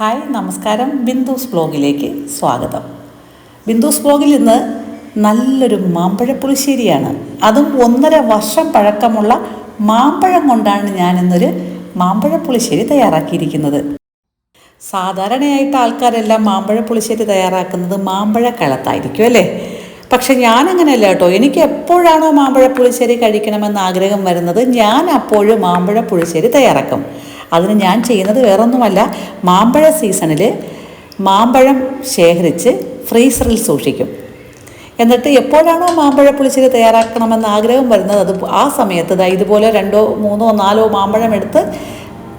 Hi നമസ്കാരം. ബിന്ദുസ് ബ്ലോഗിലേക്ക് സ്വാഗതം. ബിന്ദുസ് ബ്ലോഗിൽ ഇന്ന് നല്ലൊരു മാമ്പഴ പുളിശ്ശേരിയാണ് അതും ഒന്നര വർഷം പഴക്കമുള്ള മാമ്പഴം കൊണ്ടാണ് ഞാൻ ഇന്നൊരു മാമ്പഴ പുളിശ്ശേരി തയ്യാറാക്കിയിരിക്കുന്നത്. സാധാരണയായിട്ട് ആൾക്കാരെല്ലാം മാമ്പഴ പുളിശ്ശേരി തയ്യാറാക്കുന്നത് മാമ്പഴ കളത്തായിരിക്കും അല്ലേ? പക്ഷെ ഞാൻ അങ്ങനെയല്ല കേട്ടോ. എനിക്ക് എപ്പോഴാണോ മാമ്പഴ പുളിശ്ശേരി കഴിക്കണമെന്ന് ആഗ്രഹം വരുന്നത് ഞാൻ അപ്പോഴും മാമ്പഴ പുളിശ്ശേരി തയ്യാറാക്കും. അതിന് ഞാൻ ചെയ്യുന്നത് വേറൊന്നുമല്ല. മാമ്പഴ സീസണിൽ മാമ്പഴം ശേഖരിച്ച് ഫ്രീസറിൽ സൂക്ഷിക്കും. എന്നിട്ട് എപ്പോഴാണോ മാമ്പഴ പുളിശ്ശേരി തയ്യാറാക്കണമെന്ന് ആഗ്രഹം വരുന്നത് അത് ആ സമയത്ത് ദാ ഇതുപോലെ രണ്ടോ മൂന്നോ നാലോ മാമ്പഴം എടുത്ത്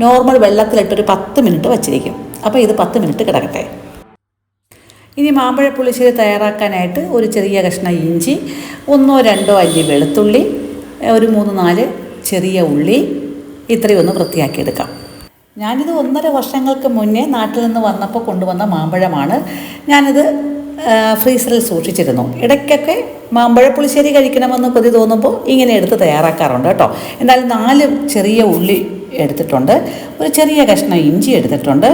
നോർമൽ വെള്ളത്തിലിട്ടൊരു പത്ത് മിനിറ്റ് വച്ചിരിക്കും. അപ്പോൾ ഇത് പത്ത് മിനിറ്റ് കിടക്കട്ടെ. ഇനി മാമ്പഴ പുളിശ്ശേരി തയ്യാറാക്കാനായിട്ട് ഒരു ചെറിയ കഷ്ണം ഇഞ്ചി ഒന്നോ രണ്ടോ അല്ലി വെളുത്തുള്ളി ഒരു മൂന്ന് നാല് ചെറിയ ഉള്ളി ഇത്രയും ഒന്ന് വൃത്തിയാക്കിയെടുക്കാം. ഞാനിത് ഒന്നര വർഷങ്ങൾക്ക് മുന്നേ നാട്ടിൽ നിന്ന് വന്നപ്പോൾ കൊണ്ടുവന്ന മാമ്പഴമാണ്. ഞാനിത് ഫ്രീസറിൽ സൂക്ഷിച്ചിരുന്നു. ഇടയ്ക്കൊക്കെ മാമ്പഴ പുളിശ്ശേരി കഴിക്കണമെന്ന് കൊതി തോന്നുമ്പോൾ ഇങ്ങനെ എടുത്ത് തയ്യാറാക്കാറുണ്ട് കേട്ടോ. എന്നാലും നാല് ചെറിയ ഉള്ളി എടുത്തിട്ടുണ്ട് ഒരു ചെറിയ കഷ്ണം ഇഞ്ചി എടുത്തിട്ടുണ്ട്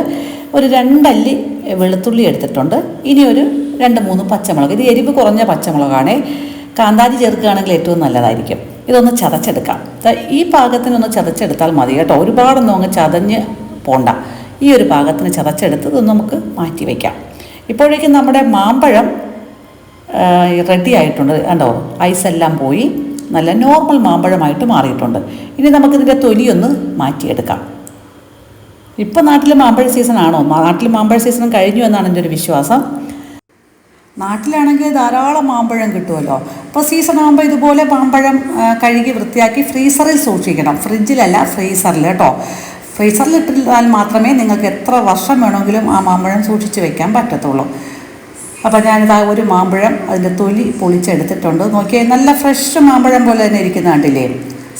ഒരു രണ്ടല്ലി വെളുത്തുള്ളി എടുത്തിട്ടുണ്ട് ഇനി ഒരു രണ്ട് മൂന്ന് പച്ചമുളക്. ഇത് എരിവ് കുറഞ്ഞ പച്ചമുളകാണേ. കാന്താരി ചേർക്കുകയാണെങ്കിൽ ഏറ്റവും നല്ലതായിരിക്കും. ഇതൊന്ന് ചതച്ചെടുക്കാം. ഈ പാകത്തിനൊന്ന് ചതച്ചെടുത്താൽ മതി കേട്ടോ. ഒരുപാടൊന്നും അങ്ങ് ചതഞ്ഞ് പോണ്ട. ഈ ഒരു പാകത്തിന് ചതച്ചെടുത്ത് ഇതൊന്ന് നമുക്ക് മാറ്റി വയ്ക്കാം ഇപ്പോഴേക്കും നമ്മുടെ മാമ്പഴം റെഡി ആയിട്ടുണ്ട്. കണ്ടോ? ഐസെല്ലാം പോയി. നല്ല നോർമൽ മാമ്പഴമായിട്ട് മാറിയിട്ടുണ്ട്. ഇനി നമുക്കിതിന്റെ തൊലിയൊന്ന് മാറ്റിയെടുക്കാം. ഇപ്പോൾ നാട്ടിൽ മാമ്പഴ സീസൺ ആണോ? നാട്ടിൽ മാമ്പഴ സീസൺ കഴിഞ്ഞു എന്നാണ് എന്റെ ഒരു വിശ്വാസം. നാട്ടിലാണെങ്കിൽ ധാരാളം മാമ്പഴം കിട്ടുമല്ലോ. അപ്പോൾ സീസൺ ആകുമ്പോൾ ഇതുപോലെ മാമ്പഴം കഴുകി വൃത്തിയാക്കി ഫ്രീസറിൽ സൂക്ഷിക്കണം. ഫ്രിഡ്ജിലല്ല ഫ്രീസറിൽ കേട്ടോ. ഫ്രീസറിൽ ഇട്ടാൽ മാത്രമേ നിങ്ങൾക്ക് എത്ര വർഷം വേണമെങ്കിലും ആ മാമ്പഴം സൂക്ഷിച്ച് വെക്കാൻ പറ്റത്തുള്ളൂ. അപ്പോൾ ഞാനിതാ ഒരു മാമ്പഴം അതിന്റെ തൊലി പൊളിച്ചെടുത്തിട്ടുണ്ട്. നോക്കിയാൽ നല്ല ഫ്രഷ് മാമ്പഴം പോലെ തന്നെ ഇരിക്കുന്ന കണ്ടില്ലേ?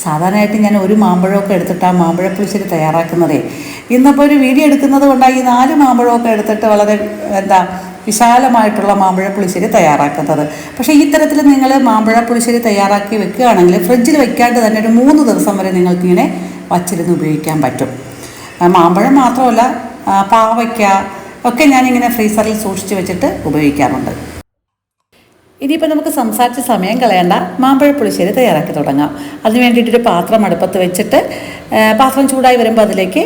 സാധാരണയായിട്ട് ഞാൻ ഒരു മാമ്പഴമൊക്കെ എടുത്തിട്ട് ആ മാമ്പഴ പുളിശ്ശേരി തയ്യാറാക്കുന്നതേ. ഇന്നിപ്പോൾ ഒരു വീഡിയോ എടുക്കുന്നത് കൊണ്ടാണ് ഈ നാല് മാമ്പഴമൊക്കെ എടുത്തിട്ട് വളരെ എന്താ വിശാലമായിട്ടുള്ള മാമ്പഴ പുളിശ്ശേരി തയ്യാറാക്കുന്നത്. പക്ഷേ ഈ തരത്തിൽ നിങ്ങൾ മാമ്പഴ പുളിശ്ശേരി തയ്യാറാക്കി വെക്കുകയാണെങ്കിൽ ഫ്രിഡ്ജിൽ വെക്കാണ്ട് തന്നെ ഒരു മൂന്ന് ദിവസം വരെ നിങ്ങൾക്കിങ്ങനെ വച്ചിരുന്ന് ഉപയോഗിക്കാൻ പറ്റും. മാമ്പഴം മാത്രമല്ല പാവയ്ക്ക ഒക്കെ ഞാനിങ്ങനെ ഫ്രീസറിൽ സൂക്ഷിച്ച് വെച്ചിട്ട് ഉപയോഗിക്കാറുണ്ട്. ഇനിയിപ്പോൾ നമുക്ക് സംസാരിച്ച് സമയം കളയേണ്ട. മാമ്പഴ പുളിശ്ശേരി തയ്യാറാക്കി തുടങ്ങാം. അതിന് വേണ്ടിയിട്ടൊരു പാത്രം അടുപ്പത്ത് വെച്ചിട്ട് പാത്രം ചൂടായി വരുമ്പോൾ അതിലേക്ക്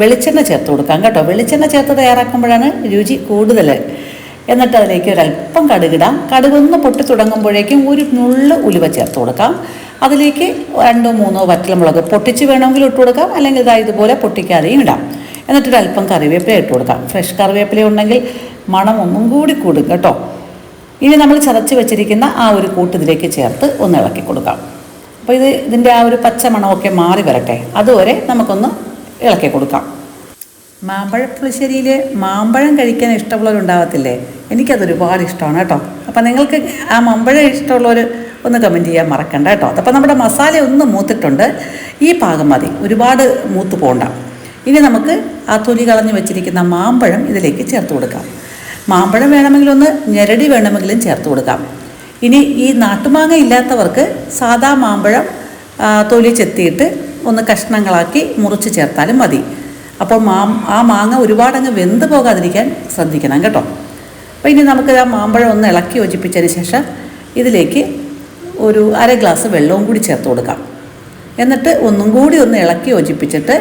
വെളിച്ചെണ്ണ ചേർത്ത് കൊടുക്കാം കേട്ടോ. വെളിച്ചെണ്ണ ചേർത്ത് തയ്യാറാക്കുമ്പോഴാണ് രുചി കൂടുതൽ എന്നിട്ട് അതിലേക്ക് ഒരല്പം കടുകിടാം. കടുകൊന്ന് പൊട്ടി തുടങ്ങുമ്പോഴേക്കും ഒരു നുള്ള് ഉലുവ ചേർത്ത് കൊടുക്കാം. അതിലേക്ക് രണ്ടോ മൂന്നോ വറ്റൽമുളക് പൊട്ടിച്ച് വേണമെങ്കിൽ ഇട്ട് കൊടുക്കാം. അല്ലെങ്കിൽ ഇതാ ഇതുപോലെ പൊട്ടിക്കാതെയും ഇടാം. എന്നിട്ട് അല്പം കറിവേപ്പില ഇട്ട് കൊടുക്കാം. ഫ്രഷ് കറിവേപ്പില ഉണ്ടെങ്കിൽ മണം ഒന്നും കൂടി കൂടും കേട്ടോ. ഇനി നമ്മൾ ചതച്ച് വെച്ചിരിക്കുന്ന ആ ഒരു കൂട്ട് ഇതിലേക്ക് ചേർത്ത് ഒന്ന് ഇളക്കി കൊടുക്കാം. അപ്പോൾ ഇത് ഇതിന്റെ ആ ഒരു പച്ച മണമൊക്കെ മാറി വരട്ടെ. അതുവരെ നമുക്കൊന്ന് ഇളക്കി കൊടുക്കാം. മാമ്പഴ പുളിശ്ശേരിയിൽ മാമ്പഴം കഴിക്കാൻ ഇഷ്ടമുള്ളവരുണ്ടാവത്തില്ലേ? എനിക്കത് ഒരുപാട് ഇഷ്ടമാണ് കേട്ടോ. അപ്പോൾ നിങ്ങൾക്ക് ആ മമ്പഴം ഇഷ്ടമുള്ളവർ ഒന്ന് കമന്റ് ചെയ്യാൻ മറക്കണ്ട കേട്ടോ. അപ്പോൾ നമ്മുടെ മസാല ഒന്ന് മൂത്തിട്ടുണ്ട്. ഈ പാകം മതി. ഒരുപാട് മൂത്ത് പോകണ്ട ഇനി നമുക്ക് ആ തൊലി കളഞ്ഞ് വെച്ചിരിക്കുന്ന മാമ്പഴം ഇതിലേക്ക് ചേർത്ത് കൊടുക്കാം. മാമ്പഴം വേണമെങ്കിൽ ഒന്ന് ഞെരടി വേണമെങ്കിലും ചേർത്ത് കൊടുക്കാം. ഇനി ഈ നാട്ടുമാങ്ങ ഇല്ലാത്തവർക്ക് സാദാ മാമ്പഴം തൊലി ചെത്തിയിട്ട് ഒന്ന് കഷ്ണങ്ങളാക്കി മുറിച്ച് ചേർത്താലും മതി. അപ്പോൾ മാ ആ മാങ്ങ ഒരുപാടങ്ങ് വെന്ത് പോകാതിരിക്കാൻ ശ്രദ്ധിക്കണം കേട്ടോ. അപ്പോൾ ഇനി നമുക്ക് ആ മാമ്പഴം ഒന്ന് ഇളക്കി യോജിപ്പിച്ചതിന് ശേഷം ഇതിലേക്ക് ഒരു അര ഗ്ലാസ് വെള്ളവും കൂടി ചേർത്ത് കൊടുക്കാം. എന്നിട്ട് ഒന്നും കൂടി ഒന്ന് ഇളക്കി യോജിപ്പിച്ചിട്ട്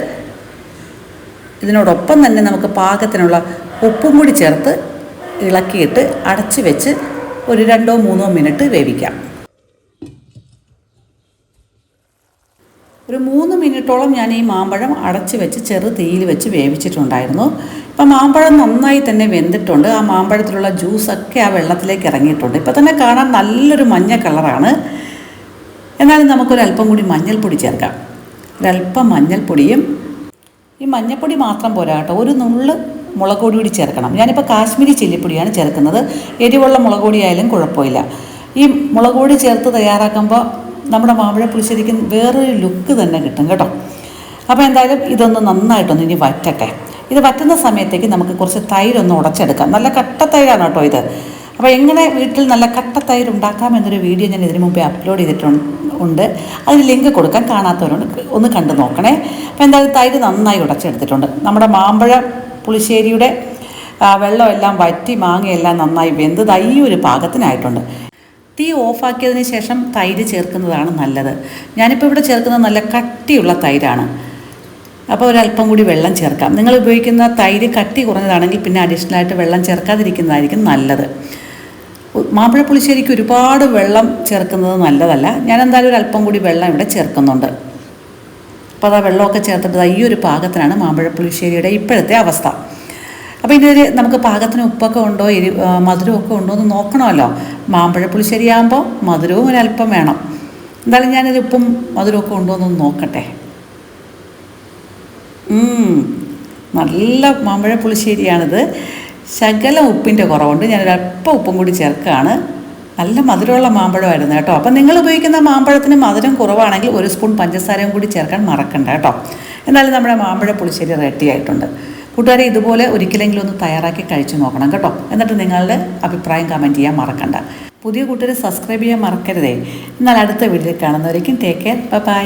ഇതിനോടൊപ്പം തന്നെ നമുക്ക് പാകത്തിനുള്ള ഉപ്പും കൂടി ചേർത്ത് ഇളക്കിയിട്ട് അടച്ച് വെച്ച് ഒരു രണ്ടോ മൂന്നോ മിനിറ്റ് വേവിക്കാം. ഒരു മൂന്ന് മിനിറ്റോളം ഞാൻ ഈ മാമ്പഴം അടച്ചു വെച്ച് ചെറു തീയിൽ വെച്ച് വേവിച്ചിട്ടുണ്ടായിരുന്നു. ഇപ്പം മാമ്പഴം നന്നായി തന്നെ വെന്തിട്ടുണ്ട്. ആ മാമ്പഴത്തിലുള്ള ജ്യൂസൊക്കെ ആ വെള്ളത്തിലേക്ക് ഇറങ്ങിയിട്ടുണ്ട്. ഇപ്പം തന്നെ കാണാൻ നല്ലൊരു മഞ്ഞ കളറാണ്. എന്നാലും നമുക്കൊരല്പം കൂടി മഞ്ഞൾപ്പൊടി ചേർക്കാം. ഒരല്പം മഞ്ഞൾപ്പൊടിയും ഈ മഞ്ഞൾപ്പൊടി മാത്രം പോരാ കേട്ടോ. ഒരു നുള്ള് മുളക് പൊടി കൂടി ചേർക്കണം. ഞാനിപ്പോൾ കാശ്മീരി ചില്ലിപ്പൊടിയാണ് ചേർക്കുന്നത്. എരിവുള്ള മുളക് ആയാലും കുഴപ്പമില്ല. ഈ മുളക് പൊടി ചേർത്ത് തയ്യാറാക്കുമ്പോൾ നമ്മുടെ മാമ്പഴ പുളിശ്ശേരിക്ക് വേറൊരു ലുക്ക് തന്നെ കിട്ടും കേട്ടോ. അപ്പോൾ എന്തായാലും ഇതൊന്ന് നന്നായിട്ടൊന്ന് ഇനി വറ്റട്ടെ. ഇത് വറ്റുന്ന സമയത്തേക്ക് നമുക്ക് കുറച്ച് തൈരൊന്ന് ഉടച്ചെടുക്കാം. നല്ല കട്ട തൈരാണ് കേട്ടോ ഇത്. അപ്പോൾ എങ്ങനെ വീട്ടിൽ നല്ല കട്ട തൈര് ഉണ്ടാക്കാം എന്നൊരു വീഡിയോ ഞാൻ ഇതിനു മുമ്പേ അപ്ലോഡ് ചെയ്തിട്ടുണ്ട് ഉണ്ട്. അതിന് ലിങ്ക് കൊടുക്കാൻ കാണാത്തവരുണ്ട് ഒന്ന് കണ്ടു നോക്കണേ. അപ്പോൾ എന്തായാലും തൈര് നന്നായി ഉടച്ചെടുത്തിട്ടുണ്ട്. നമ്മുടെ മാമ്പഴ പുളിശ്ശേരിയുടെ വെള്ളമെല്ലാം വറ്റി മാങ്ങയെല്ലാം നന്നായി വെന്തത് ഈ ഒരു പാകത്തിനായിട്ടുണ്ട്. തീ ഓഫാക്കിയതിന് ശേഷം തൈര് ചേർക്കുന്നതാണ് നല്ലത്. ഞാനിപ്പോൾ ഇവിടെ ചേർക്കുന്നത് നല്ല കട്ടിയുള്ള തൈരാണ്. അപ്പോൾ ഒരല്പം കൂടി വെള്ളം ചേർക്കാം. നിങ്ങൾ ഉപയോഗിക്കുന്ന തൈര് കട്ടി കുറഞ്ഞതാണെങ്കിൽ പിന്നെ അഡീഷണൽ ആയിട്ട് വെള്ളം ചേർക്കാതിരിക്കുന്നതായിരിക്കും നല്ലത്. മാമ്പഴ പുളിശ്ശേരിക്ക് ഒരുപാട് വെള്ളം ചേർക്കുന്നത് നല്ലതല്ല. ഞാൻ എന്തായാലും ഒരു അല്പം കൂടി വെള്ളം ഇവിടെ ചേർക്കുന്നുണ്ട്. അപ്പോൾ അതാ വെള്ളമൊക്കെ ചേർത്തിട്ട് ഈ ഒരു പാകത്തിനാണ് മാമ്പഴ പുളിശ്ശേരിയുടെ ഇപ്പോഴത്തെ അവസ്ഥ. അപ്പോൾ ഇതിൽ നമുക്ക് പാകത്തിന് ഉപ്പൊക്കെ ഉണ്ടോ എരി മധുരമൊക്കെ ഉണ്ടോ എന്ന് നോക്കണമല്ലോ. മാമ്പഴ പുളിശ്ശേരിയാകുമ്പോൾ മധുരവും ഒരല്പം വേണം. എന്തായാലും ഞാനൊരു ഉപ്പും മധുരമൊക്കെ ഉണ്ടോ എന്നൊന്ന് നോക്കട്ടെ. നല്ല മാമ്പഴ പുളിശ്ശേരിയാണിത് ശകല ഉപ്പിന്റെ കുറവുണ്ട്. ഞാനൊരല്പം ഉപ്പും കൂടി ചേർക്കുകയാണ്. നല്ല മധുരമുള്ള മാമ്പഴമായിരുന്നു കേട്ടോ. അപ്പം നിങ്ങൾ ഉപയോഗിക്കുന്ന മാമ്പഴത്തിന് മധുരം കുറവാണെങ്കിൽ ഒരു സ്പൂൺ പഞ്ചസാരയും കൂടി ചേർക്കാൻ മറക്കണ്ട കേട്ടോ. എന്നാലും നമ്മുടെ മാമ്പഴ പുളിശ്ശേരി റെഡി ആയിട്ടുണ്ട്. കൂട്ടുകാരെ ഇതുപോലെ ഒരിക്കലെങ്കിലും ഒന്ന് തയ്യാറാക്കി കഴിച്ചു നോക്കണം കേട്ടോ. എന്നിട്ട് നിങ്ങളുടെ അഭിപ്രായം കമന്റ് ചെയ്യാൻ മറക്കണ്ട. പുതിയ കൂട്ടുകാരെ സബ്സ്ക്രൈബ് ചെയ്യാൻ മറക്കരുതേ. എന്നാൽ അടുത്ത വീഡിയോ കാണുന്നവരേക്കും ടേക്ക് കെയർ ബൈ